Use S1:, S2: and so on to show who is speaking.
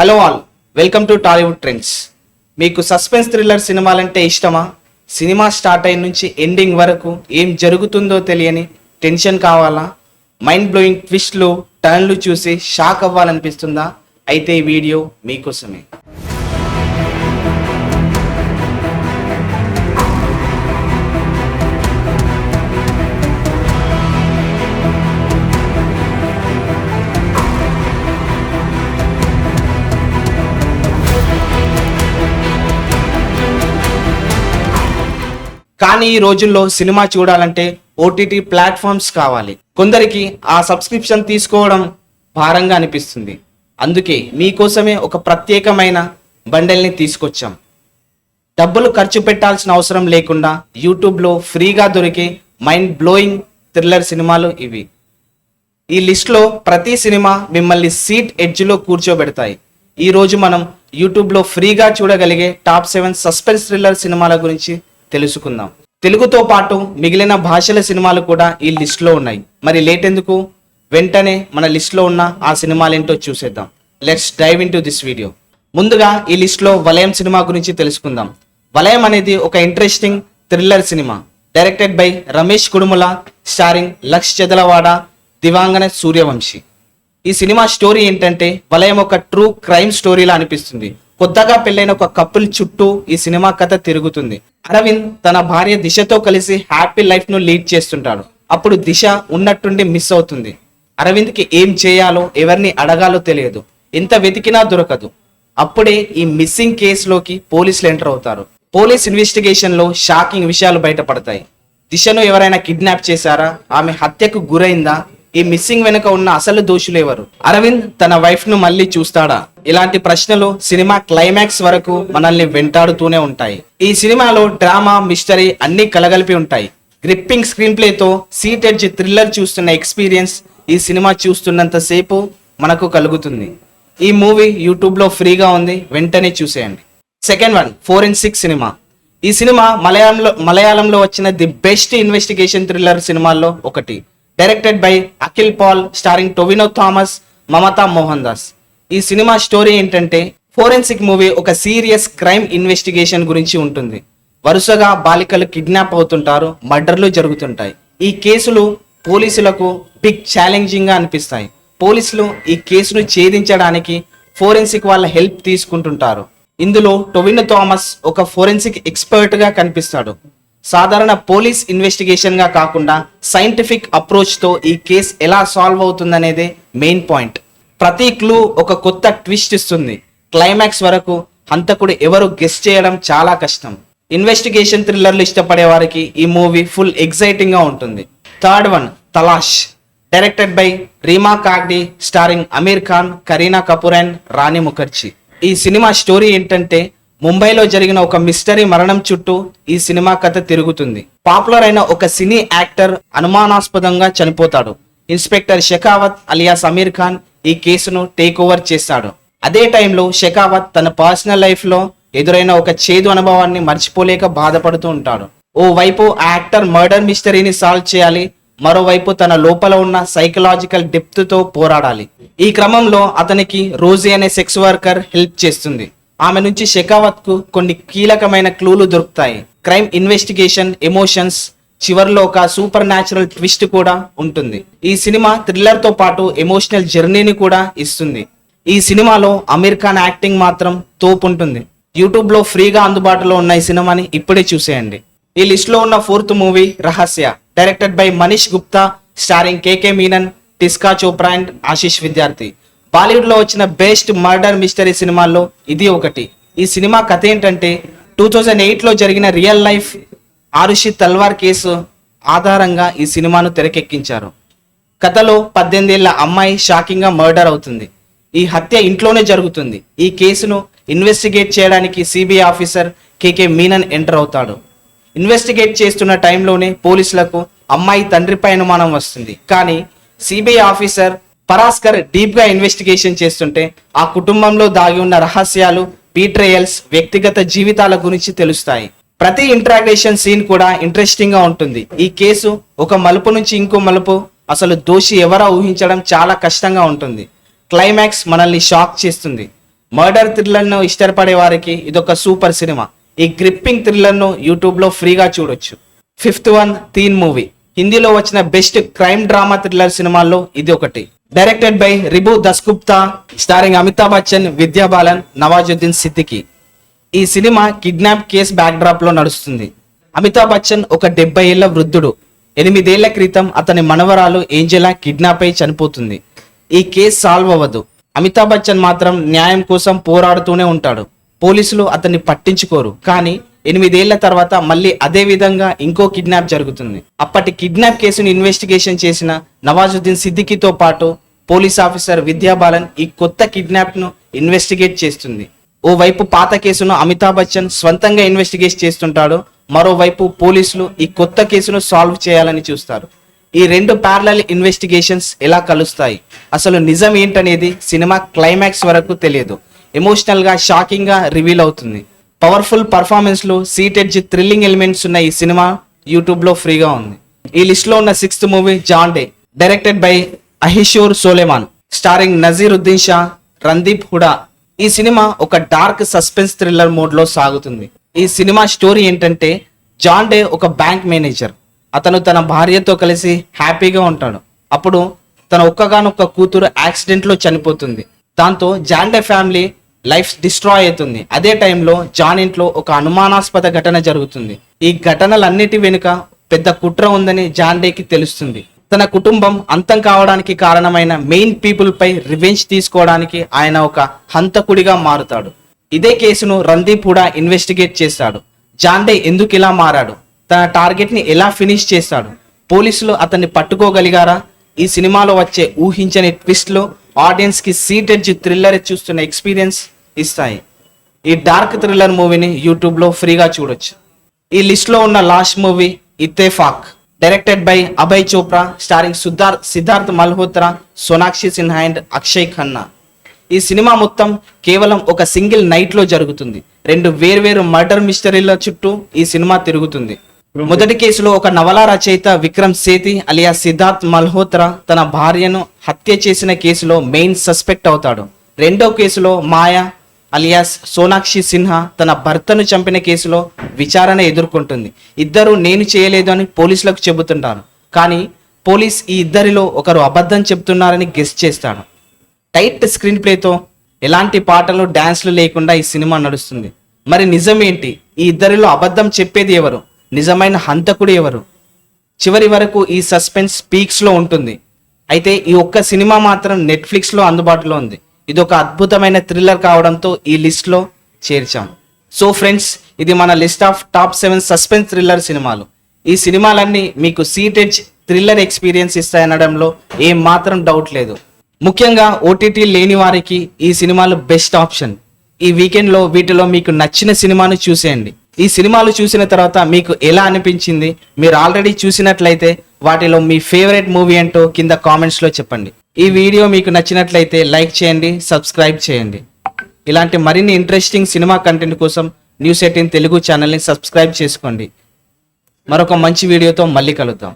S1: Hello all welcome to Tollywood trends. మీకు suspense thriller సినిమాలంటే ఇష్టమా? సినిమా స్టార్ట్ అయిన నుంచి ఎండింగ్ వరకు ఏం జరుగుతుందో తెలియని టెన్షన్ కావాలా? మైండ్ బ్లోయింగ్ ట్విస్ట్లు టర్న్లు చూసి షాక్ అవ్వాలనిపిస్తుందా? అయితే ఈ వీడియో మీకోసమే. కానీ ఈ రోజుల్లో సినిమా చూడాలంటే ఓటీటీ ప్లాట్ఫామ్స్ కావాలి. కొందరికి ఆ సబ్స్క్రిప్షన్ తీసుకోవడం భారంగా అనిపిస్తుంది. అందుకే మీకోసమే ఒక ప్రత్యేకమైన బండల్ని తీసుకొచ్చాం. డబ్బులు ఖర్చు పెట్టాల్సిన అవసరం లేకుండా యూట్యూబ్లో ఫ్రీగా దొరికే మైండ్ బ్లోయింగ్ థ్రిల్లర్ సినిమాలు ఇవి. ఈ లిస్ట్లో ప్రతి సినిమా మిమ్మల్ని సీట్ ఎడ్జ్లో కూర్చోబెడతాయి. ఈరోజు మనం యూట్యూబ్లో ఫ్రీగా చూడగలిగే టాప్ సెవెన్ సస్పెన్స్ థ్రిల్లర్ సినిమాల గురించి తెలుసుకుందాం. తెలుగుతో పాటు మిగిలిన భాషల సినిమాలు కూడా ఈ లిస్ట్లో ఉన్నాయి. మరి లేట్ ఎందుకు వెంటనే మన లిస్ట్లో ఉన్న ఆ సినిమాలేంటో చూసేద్దాం. Let's dive into this video ముందుగా ఈ లిస్ట్లో వలయం సినిమా గురించి తెలుసుకుందాం. వలయం అనేది ఒక interesting thriller cinema. Directed by Ramesh Kudumula starring Laksh Chadalavada Divangana Suryavanshi. ఈ సినిమా స్టోరీ ఏంటంటే వలయం ఒక ట్రూ క్రైమ్ స్టోరీలా అనిపిస్తుంది. కొత్తగా పెళ్ళైన ఒక కపుల్ చుట్టూ ఈ సినిమా కథ తిరుగుతుంది. అరవింద్ తన భార్య దిశతో కలిసి హ్యాపీ లైఫ్ను లీడ్ చేస్తుంటాడు. అప్పుడు దిశ ఉన్నట్టుండి మిస్ అవుతుంది. అరవింద్కి ఏం చేయాలో ఎవరిని అడగాలో తెలియదు. ఎంత వెతికినా దొరకదు. అప్పుడే ఈ మిస్సింగ్ కేసులోకి పోలీసులు ఎంటర్ అవుతారు. పోలీస్ ఇన్వెస్టిగేషన్లో షాకింగ్ విషయాలు బయటపడతాయి. దిశను ఎవరైనా కిడ్నాప్ చేశారా? ఆమె హత్యకు గురైందా? ఈ మిస్సింగ్ వెనుక ఉన్న అసలు దోషులు ఎవరు? అరవింద్ తన వైఫ్ను మళ్ళీ చూస్తాడా? ఇలాంటి ప్రశ్నలు సినిమా క్లైమాక్స్ వరకు మనల్ని వెంటాడుతూనే ఉంటాయి. ఈ సినిమాలో డ్రామా మిస్టరీ అన్ని కలగలిపి ఉంటాయి. గ్రిప్పింగ్ స్క్రీన్ ప్లేతో సీట్ ఎడ్జ్ థ్రిల్లర్ చూస్తున్న ఎక్స్పీరియన్స్ ఈ సినిమా చూస్తున్నంత సేపు మనకు కలుగుతుంది. ఈ మూవీ యూట్యూబ్లో ఫ్రీగా ఉంది వెంటనే చూసేయండి. Second one forensic cinema ఈ సినిమా మలయాళంలో మలయాళంలో వచ్చిన ది బెస్ట్ ఇన్వెస్టిగేషన్ థ్రిల్లర్ సినిమాల్లో ఒకటి. Directed by Akhil Paul starring Tovino Thomas Mamta Mohandas ఈ సినిమా స్టోరీ ఏంటంటే ఫోరెన్సిక్ మూవీ ఒక సీరియస్ క్రైమ్ ఇన్వెస్టిగేషన్ గురించి ఉంటుంది. వరుసగా బాలికలు కిడ్నాప్ అవుతుంటారు మర్డర్లు జరుగుతుంటాయి. ఈ కేసులు పోలీసులకు బిగ్ ఛాలెంజింగ్గా అనిపిస్తాయి. పోలీసులు ఈ కేసును ఛేదించడానికి ఫోరెన్సిక్ వాళ్ళ హెల్ప్ తీసుకుంటుంటారు. ఇందులో టొవిన్ థామస్ ఒక ఫోరెన్సిక్ ఎక్స్పర్ట్గా కనిపిస్తాడు. సాధారణ పోలీస్ ఇన్వెస్టిగేషన్గా కాకుండా సైంటిఫిక్ అప్రోచ్తో ఈ కేసు ఎలా సాల్వ్ అవుతుందనేదే మెయిన్ పాయింట్ ప్రతి క్లూ ఒక కొత్త ట్విస్ట్ ఇస్తుంది. క్లైమాక్స్ వరకు హంతకుడు ఎవరు గెస్ చేయడం చాలా కష్టం. ఇన్వెస్టిగేషన్ థ్రిల్లర్లు ఇష్టపడే వారికి ఈ మూవీ ఫుల్ ఎగ్జైటింగ్గా ఉంటుంది. Third one Talaash. Directed by Reema Kagti starring Aamir Khan Kareena Kapoor and Rani Mukerji. ఈ సినిమా స్టోరీ ఏంటంటే ముంబైలో జరిగిన ఒక మిస్టరీ మరణం చుట్టూ ఈ సినిమా కథ తిరుగుతుంది. పాపులర్ అయిన ఒక సినీ యాక్టర్ అనుమానాస్పదంగా చనిపోతాడు. ఇన్స్పెక్టర్ షెకావత్ అలియాస్ అమీర్ ఖాన్ ఈ కేసును టేక్ ఓవర్ చేస్తాడు. అదే టైంలో షెకావత్ తన పర్సనల్ లైఫ్లో ఎదురైన ఒక చేదు అనుభవాన్ని మర్చిపోలేక బాధపడుతూ ఉంటాడు. ఓ వైపు ఆ యాక్టర్ మర్డర్ మిస్టరీని సాల్వ్ చేయాలి మరోవైపు తన లోపల ఉన్న సైకలాజికల్ డెప్త్తో పోరాడాలి. ఈ క్రమంలో అతనికి రోజీ అనే సెక్స్ వర్కర్ హెల్ప్ చేస్తుంది. ఆమె నుంచి షెకావత్కు కొన్ని కీలకమైన క్లూలు దొరుకుతాయి. క్రైమ్ ఇన్వెస్టిగేషన్ ఎమోషన్స్ చివరిలో ఒక సూపర్ న్యాచురల్ ట్విస్ట్ కూడా ఉంటుంది. ఈ సినిమా థ్రిల్లర్తో పాటు ఎమోషనల్ జర్నీని కూడా ఇస్తుంది. ఈ సినిమాలో అమీర్ ఖాన్ యాక్టింగ్ మాత్రం తోపు ఉంటుంది యూట్యూబ్లో ఫ్రీగా అందుబాటులో ఉన్న ఈ సినిమాని ఇప్పుడే చూసేయండి. ఈ లిస్ట్లో ఉన్న fourth movie Rahasya directed by Manish Gupta starring KK Menon Tisca Chopra and Ashish Vidyarthi. బాలీవుడ్లో వచ్చిన బెస్ట్ మర్డర్ మిస్టరీ సినిమాల్లో ఇది ఒకటి. ఈ సినిమా కథ ఏంటంటే టూ థౌజండ్ ఎయిట్లో జరిగిన real life Aarushi Talwar case ఆధారంగా ఈ సినిమాను తెరకెక్కించారు. కథలో పద్దెనిమిదేళ్ళ అమ్మాయి షాకింగ్గా మర్డర్ అవుతుంది. ఈ హత్య ఇంట్లోనే జరుగుతుంది. ఈ కేసును ఇన్వెస్టిగేట్ చేయడానికి CBI officer KK Menon enter అవుతాడు. ఇన్వెస్టిగేట్ చేస్తున్న టైంలోనే పోలీసులకు అమ్మాయి తండ్రిపై అనుమానం వస్తుంది. కానీ సిబిఐ ఆఫీసర్ పరాస్కర్ డీప్గా ఇన్వెస్టిగేషన్ చేస్తుంటే ఆ కుటుంబంలో దాగి ఉన్న రహస్యాలు బీట్రేయల్స్ వ్యక్తిగత జీవితాల గురించి తెలుస్తాయి. ప్రతి ఇంట్రాగేషన్ సీన్ కూడా ఇంట్రెస్టింగ్గా ఉంటుంది. ఈ కేసు ఒక మలుపు నుంచి ఇంకో మలుపు అసలు దోషి ఎవరో ఊహించడం చాలా కష్టంగా ఉంటుంది. క్లైమాక్స్ మనల్ని షాక్ చేస్తుంది. మర్డర్ థ్రిల్లర్ను ఇష్టపడే వారికి ఇదొక సూపర్ సినిమా ఈ గ్రిప్పింగ్ థ్రిల్లర్ను యూట్యూబ్లో ఫ్రీగా చూడొచ్చు. ఫిఫ్త్ వన్ థీన్ మూవీ హిందీలో వచ్చిన బెస్ట్ క్రైమ్ డ్రామా థ్రిల్లర్ సినిమాల్లో ఇది ఒకటి. Directed by Ribhu Dasgupta starring Amitabh Bachchan Vidya Balan Nawazuddin Siddiqui ఈ సినిమా కిడ్నాప్ కేస్ బ్యాక్డ్రాప్లో నడుస్తుంది. అమితాబ్ బచ్చన్ ఒక డెబ్బై ఏళ్ళ వృద్ధుడు. ఎనిమిదేళ్ళ క్రితం అతని మనవరాలు ఏంజెలా కిడ్నాప్ అయి చనిపోతుంది. ఈ కేసు సాల్వ్ అవ్వదు. అమితాబ్ బచ్చన్ మాత్రం న్యాయం కోసం పోరాడుతూనే ఉంటాడు. పోలీసులు అతన్ని పట్టించుకోరు. కానీ ఎనిమిదేళ్ళ తర్వాత మళ్ళీ అదే విధంగా ఇంకో కిడ్నాప్ జరుగుతుంది. అప్పటి కిడ్నాప్ కేసును ఇన్వెస్టిగేషన్ చేసిన నవాజుద్దీన్ సిద్దికీతో పాటు పోలీస్ ఆఫీసర్ విద్యా బాలన్ ఈ కొత్త కిడ్నాప్ను ఇన్వెస్టిగేట్ చేస్తుంది. ఓవైపు పాత కేసును అమితాబ్ బచ్చన్ స్వంతంగా ఇన్వెస్టిగేట్ చేస్తుంటాడు. మరోవైపు పోలీసులు ఈ కొత్త కేసును సాల్వ్ చేయాలని చూస్తారు. ఈ రెండు ప్యారలల్ ఇన్వెస్టిగేషన్స్ ఎలా కలుస్తాయి? అసలు నిజం ఏంటనేది సినిమా క్లైమాక్స్ వరకు తెలియదు. ఎమోషనల్గా షాకింగ్గా రివీల్ అవుతుంది. పవర్ఫుల్ పర్ఫార్మెన్స్లు లు థ్రిల్లింగ్ ఎలిమెంట్స్ ఉన్న ఈ సినిమా యూట్యూబ్లో ఫ్రీగా ఉంది. ఈ లిస్ట్లో ఉన్న sixth movie John Day directed by Ahishor Solomon starring Naseeruddin Shah Randeep Hooda. ఈ సినిమా ఒక డార్క్ సస్పెన్స్ థ్రిల్లర్ మోడ్లో సాగుతుంది. ఈ సినిమా స్టోరీ ఏంటంటే జాన్ డే ఒక బ్యాంక్ మేనేజర్. అతను తన భార్యతో కలిసి హ్యాపీగా ఉంటాడు. అప్పుడు తన ఒక్కగానొక్క కూతురు యాక్సిడెంట్లో చనిపోతుంది. దాంతో John Day family life destroy అవుతుంది. అదే టైంలో జాన్ ఇంట్లో ఒక అనుమానాస్పద ఘటన జరుగుతుంది. ఈ ఘటనలన్నిటి వెనుక పెద్ద కుట్ర ఉందని జాన్ డేకి తెలుస్తుంది. తన కుటుంబం అంతం కావడానికి కారణమైన మెయిన్ పీపుల్ పై రివెంజ్ తీసుకోవడానికి ఆయన ఒక హంతకుడిగా మారుతాడు. ఇదే కేసును రందీప్ కూడా ఇన్వెస్టిగేట్ చేస్తాడు జాండే ఎందుకు ఇలా మారాడు? తన టార్గెట్ని ఎలా ఫినిష్ చేస్తాడు పోలీసులు అతన్ని పట్టుకోగలిగారా? ఈ సినిమాలో వచ్చే ఊహించని ట్విస్ట్లో ఆడియన్స్కి సీటెడ్ థ్రిల్లర్ చూస్తున్న ఎక్స్పీరియన్స్ ఇస్తాయి. ఈ డార్క్ థ్రిల్లర్ మూవీని యూట్యూబ్లో ఫ్రీగా చూడొచ్చు. ఈ లిస్ట్లో ఉన్న last movie Ittefaq directed by Abhay Chopra starring Sidharth Sidharth Malhotra Sonakshi Sinha and Akshaye Khanna. ఈ సినిమా మొత్తం కేవలం ఒక సింగిల్ నైట్లో జరుగుతుంది. రెండు వేర్వేరు మర్డర్ మిస్టరీల చుట్టూ ఈ సినిమా తిరుగుతుంది. మొదటి కేసులో ఒక నవల రచయిత విక్రమ్ సేతి అలియా సిద్ధార్థ్ మల్హోత్రా తన భార్యను హత్య చేసిన కేసులో మెయిన్ సస్పెక్ట్ అవుతాడు. రెండో కేసులో మాయా అలియాస్ సోనాక్షి సిన్హా తన భర్తను చంపిన కేసులో విచారణ ఎదుర్కొంటుంది. ఇద్దరు నేను చేయలేదు అని పోలీసులకు చెబుతుంటారు. కానీ పోలీస్ ఈ ఇద్దరిలో ఒకరు అబద్ధం చెబుతున్నారని గెస్ చేస్తాడు. టైట్ స్క్రీన్ ప్లేతో ఎలాంటి పాటలు డాన్స్లు లేకుండా ఈ సినిమా నడుస్తుంది. మరి నిజం ఏంటి ఈ ఇద్దరిలో అబద్ధం చెప్పేది ఎవరు? నిజమైన హంతకుడు ఎవరు? చివరి వరకు ఈ సస్పెన్స్ స్పీక్స్లో ఉంటుంది. అయితే ఈ ఒక్క సినిమా మాత్రం నెట్ఫ్లిక్స్లో అందుబాటులో ఉంది. ఇది ఒక అద్భుతమైన థ్రిల్లర్ కావడంతో ఈ లిస్ట్లో చేర్చాం. సో ఫ్రెండ్స్ ఇది మన list of top seven suspense thriller సినిమాలు. ఈ సినిమాలన్నీ మీకు సీటెడ్ థ్రిల్లర్ ఎక్స్పీరియన్స్ ఇస్తాయనడంలో ఏం మాత్రం డౌట్ లేదు. ముఖ్యంగా ఓటీటీ లేని వారికి ఈ సినిమాలు బెస్ట్ ఆప్షన్. ఈ వీకెండ్లో వీటిలో మీకు నచ్చిన సినిమాను చూసేయండి. ఈ సినిమాలు చూసిన తర్వాత మీకు ఎలా అనిపించింది? మీరు ఆల్రెడీ చూసినట్లయితే వాటిలో మీ ఫేవరెట్ మూవీ ఏంటో కింద కామెంట్స్లో చెప్పండి. ఈ వీడియో మీకు నచ్చినట్లయితే లైక్ చేయండి సబ్స్క్రైబ్ చేయండి. ఇలాంటి మరిన్ని ఇంట్రెస్టింగ్ సినిమా కంటెంట్ కోసం న్యూస్ ఎయిటీన్ తెలుగు ఛానల్ని సబ్స్క్రైబ్ చేసుకోండి. మరొక మంచి వీడియోతో మళ్ళీ కలుద్దాం.